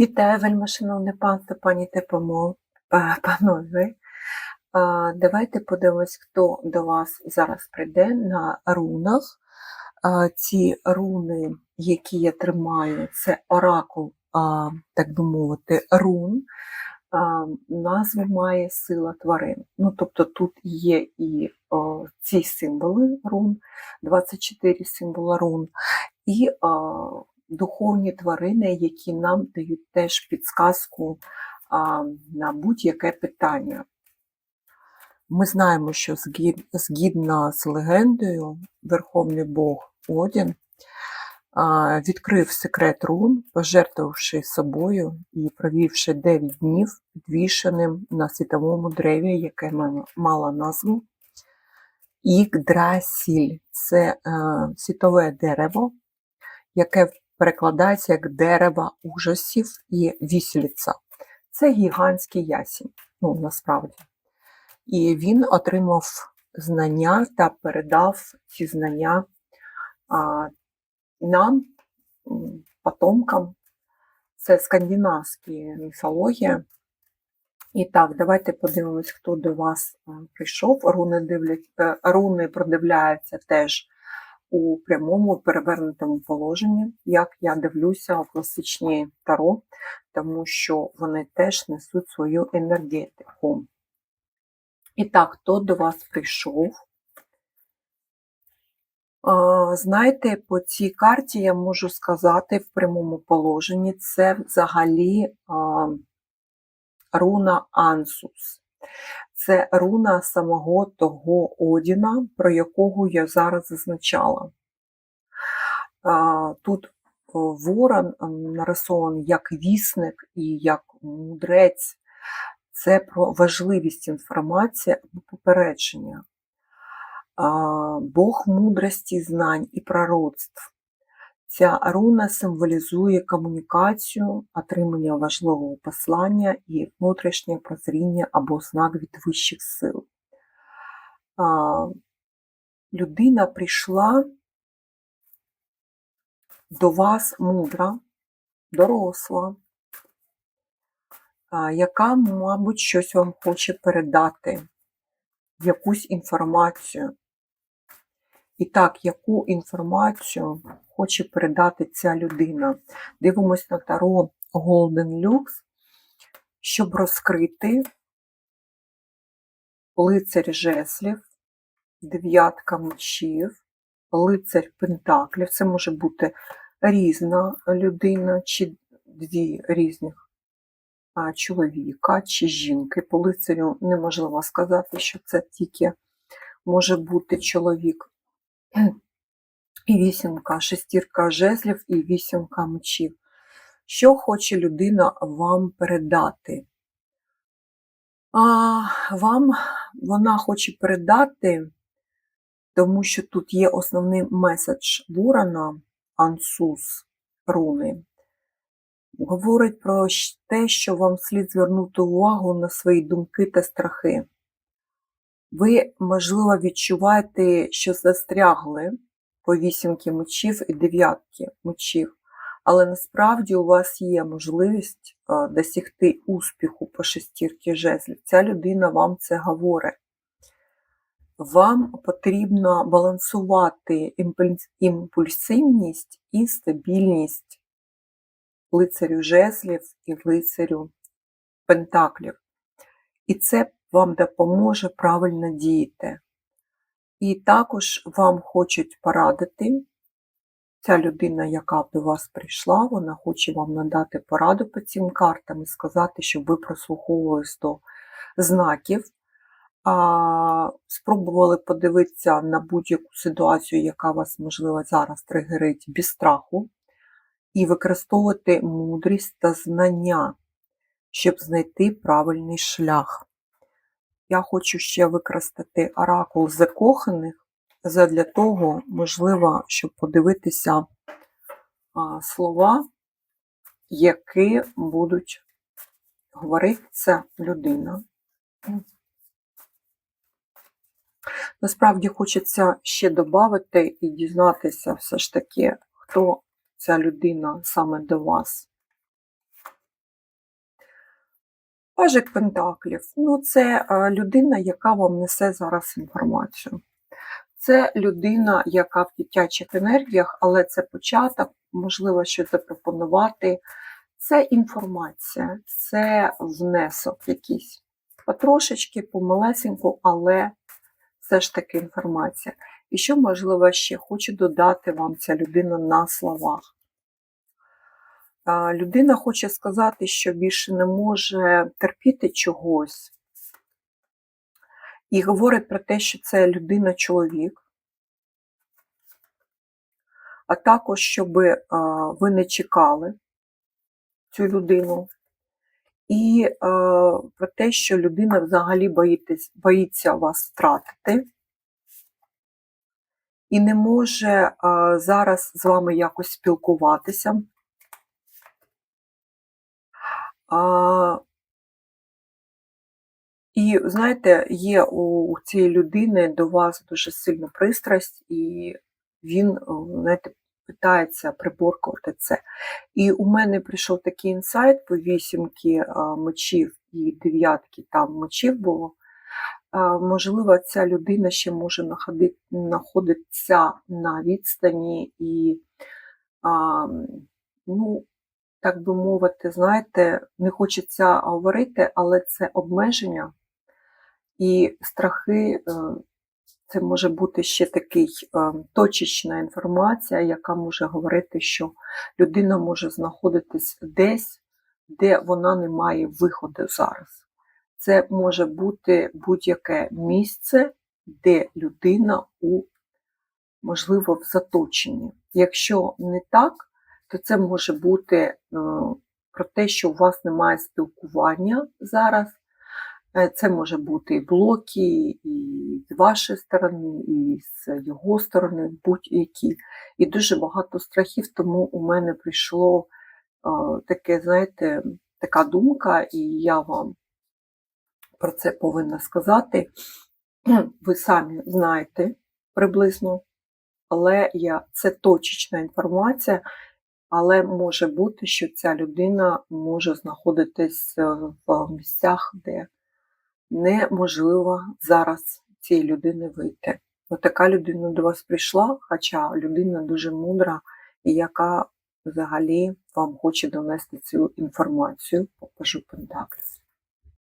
Вітаю, шановне панство, пані та па- панове. Давайте подивимось, хто до вас зараз прийде на рунах. Ці руни, які я тримаю, це оракул, так би мовити, рун. А, Назву має сила тварин. Ну, тобто тут є і о, ці символи рун, 24 символа рун, і а, духовні тварини, які нам дають теж підсказку на будь-яке питання. Ми знаємо, що згід- згідно з легендою, Верховний Бог Одін відкрив секрет рун, пожертвувавши собою і провівши 9 днів підвішеним на світовому древі, яке мало- мало назву Ікдрасіль. Це е, світове дерево, яке перекладається як дерево ужасів і вісліця. Це гігантський ясінь, ну насправді. І він отримав знання та передав ці знання а, нам, потомкам. Це скандинавська міфологія. І так, давайте подивимось, хто до вас прийшов. Руни, дивлять, е, руни продивляються теж у прямому перевернутому положенні, як я дивлюся у класичні таро, тому що вони теж несуть свою енергетику. І так, хто до вас прийшов? Знаєте, по цій карті я можу сказати в прямому положенні, це взагалі руна Ансус. Це руна самого того Одіна, про якого я зараз зазначала. Тут о, ворон нарисований як вісник і як мудрець. Це про важливість інформації або попередження. Бог мудрості, знань і пророцтв. Ця руна символізує комунікацію, отримання важливого послання і внутрішнє прозріння або знак від вищих сил. Людина прийшла до вас мудра, доросла, яка, мабуть, щось вам хоче передати, якусь інформацію. І так, яку інформацію хоче передати ця людина? Дивимось на таро Golden Lux, щоб розкрити лицарь жеслів, дев'ятка мечів, лицарь пентаклів. Це може бути різна людина чи дві різних чоловіка чи жінки. По лицарю неможливо сказати, що це тільки може бути чоловік. І вісімка, шестірка жезлів і вісімка мечів. Що хоче людина вам передати? А, вам вона хоче передати, тому що тут є основний меседж Ворона, Ансус, руни. Говорить про те, що вам слід звернути увагу на свої думки та страхи. Ви, можливо, відчуваєте, що застрягли по вісімки мечів і дев'ятки мечів, але насправді у вас є можливість е, досягти успіху по шестірки жезлів. Ця людина вам це говорить. Вам потрібно балансувати імпульсивність і стабільність лицарю жезлів і лицарю пентаклів. І це вам допоможе правильно діяти. І також вам хочуть порадити, ця людина, яка до вас прийшла, вона хоче вам надати пораду по цим картам і сказати, щоб ви прослуховувались до знаків, а, спробували подивитися на будь-яку ситуацію, яка вас, можливо, зараз тригерить без страху, і використовувати мудрість та знання, щоб знайти правильний шлях. Я хочу ще використати оракул закоханих задля того, можливо, щоб подивитися слова, які будуть говорити ця людина. Насправді хочеться ще додати і дізнатися все ж таки, хто ця людина саме до вас Пажик Пентаклів ну, це е, людина, яка вам несе зараз інформацію. Це людина, яка в дитячих енергіях, але це початок, можливо, щось запропонувати. Це інформація, це внесок якийсь. Потрошечки, помалесеньку, але все ж таки інформація. І що, можливо, ще хочу додати вам ця людина на словах. Людина хоче сказати, що більше не може терпіти чогось. І говорить про те, що це людина-чоловік. А також, щоб ви не чекали цю людину. І е, про те, що людина взагалі боїться вас втратити і не може е, зараз з вами якось спілкуватися. А, і, знаєте, є у цієї людини до вас дуже сильна пристрасть, і він, знаєте, питається приборкувати це. І у мене прийшов такий інсайт по вісімки мечів і дев'ятки там мечів було. Можливо, ця людина ще може знаходитися на відстані і, ну, так би мовити, знаєте, не хочеться говорити, але це обмеження і страхи е, це може бути ще такий е, точечна інформація, яка може говорити, що людина може знаходитись десь, де вона не має виходу зараз. Це може бути будь-яке місце, де людина у, можливо, в заточенні. Якщо не так, то це може бути е, про те, що у вас немає спілкування зараз. Е, це може бути і блоки, і з вашої сторони, і з його сторони, будь-які. І дуже багато страхів, тому у мене прийшло таке, знаєте, така думка, і я вам про це повинна сказати. Ви самі знаєте приблизно, але я, це точечна інформація, але може бути, що ця людина може знаходитись е, в місцях, де неможливо зараз цієї людини вийти. Отака людина до вас прийшла, хоча людина дуже мудра, і яка взагалі вам хоче донести цю інформацію, покажу Пентаклів.